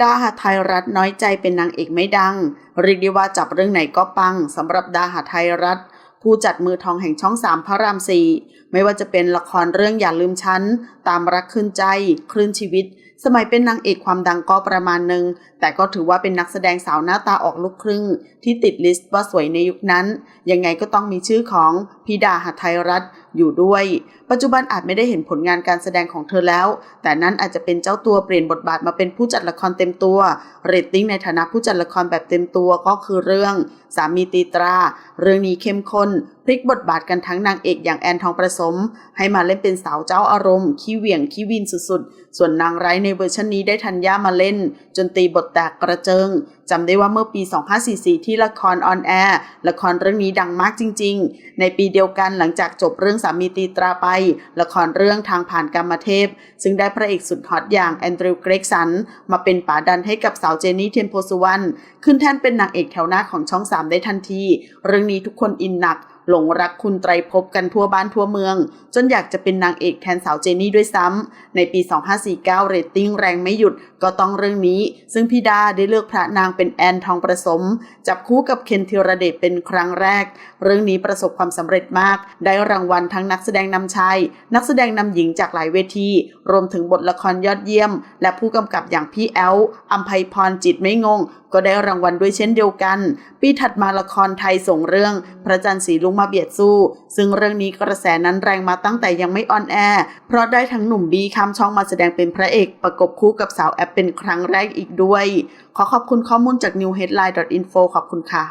ดาหาไทยรัฐน้อยใจเป็นนางเอกไม่ดัง เรียกได้ว่าจับเรื่องไหนก็ปังสำหรับดาหาไทยรัฐ ผู้จัดมือทองแห่งช่องสามพระรามสี่ไม่ว่าจะเป็นละครเรื่องอย่าลืมฉัน ตามรักคืนใจ คลื่นชีวิต สมัยเป็นนางเอกความดังก็ประมาณหนึ่ง แต่ก็ถือว่าเป็นนักแสดงสาวหน้าตาออกลูกครึ่ง ที่ติดลิสต์ว่าสวยในยุคนั้น ยังไงก็ต้องมีชื่อของพิดาหาไทยรัฐอยู่ด้วย ปัจจุบันอาจไม่ได้เห็นผลงานการแสดงของเธอแล้ว แต่นั้นอาจจะเป็นเจ้าตัวเปลี่ยนบทบาทมาเป็นผู้จัดละครเต็มตัวเรตติ้งในฐานะผู้จัดละครแบบเต็มตัวก็คือเรื่อง สามีตีตรา เรื่องนี้เข้มข้นพลิกบทบาทกันทั้งนางเอกอย่างแอนทองประสม ให้มาเล่นเป็นสาวเจ้าอารมณ์ขี้เหวี่ยงขี้วินสุดๆ ส่วนนางไร้ในเวอร์ชันนี้ได้ทันย่ามาเล่น จนตีบทแตกกระเจิงจำได้ว่าเมื่อปี 2544 ที่ละครออนแอร์ละครเรื่องนี้ดังมากจริง ๆ ในปีเดียวกันหลังจากจบเรื่องสามีตีตราไป ละครเรื่องทางผ่านกรรมเทพ ซึ่งได้พระเอกสุดฮอตอย่างแอนดรูว์เกรกสัน มาเป็นป๋าดันให้กับสาวเจนนี่เทยนโพสุวรรณขึ้นแท่นเป็นนางเอกแถวหน้าของช่อง 3 ได้ทันที เรื่องนี้ทุกคนอินหนัก หลงรักคุณไตรภพกันทั่วบ้านทั่วเมือง จนอยากจะเป็นนางเอกแทนสาวเจนี่ด้วยซ้ำ ในปี 2549 เรตติ้งแรงไม่หยุดก็ต้องเรื่องนี้ ซึ่งพี่ดาได้เลือกพระนางเป็นแอนทองประสม จับคู่กับเคนธีรเดชเป็นครั้งแรก เรื่องนี้ประสบความสำเร็จมาก ได้รางวัลทั้งนักแสดงนำชาย นักแสดงนำหญิงจากหลายเวที รวมถึงบทละครยอดเยี่ยม และผู้กำกับอย่างพี่แอลอัมภัยพรจิตไม่งง ก็ได้รางวัลด้วยเช่นเดียวกัน ปีถัดมาละครไทยส่งเรื่อง พระจันทร์สีลุงมาเบียดสู้ ซึ่งเรื่องนี้กระแสนั้นแรงมาตั้งแต่ยังไม่ออนแอร์เพราะได้ทั้งหนุ่มบีข้ามช่องมาแสดงเป็นพระเอกประกบคู่กับสาวแอปเป็นครั้งแรกอีกด้วย ขอขอบคุณข้อมูลจาก newheadline.info ขอบคุณค่ะ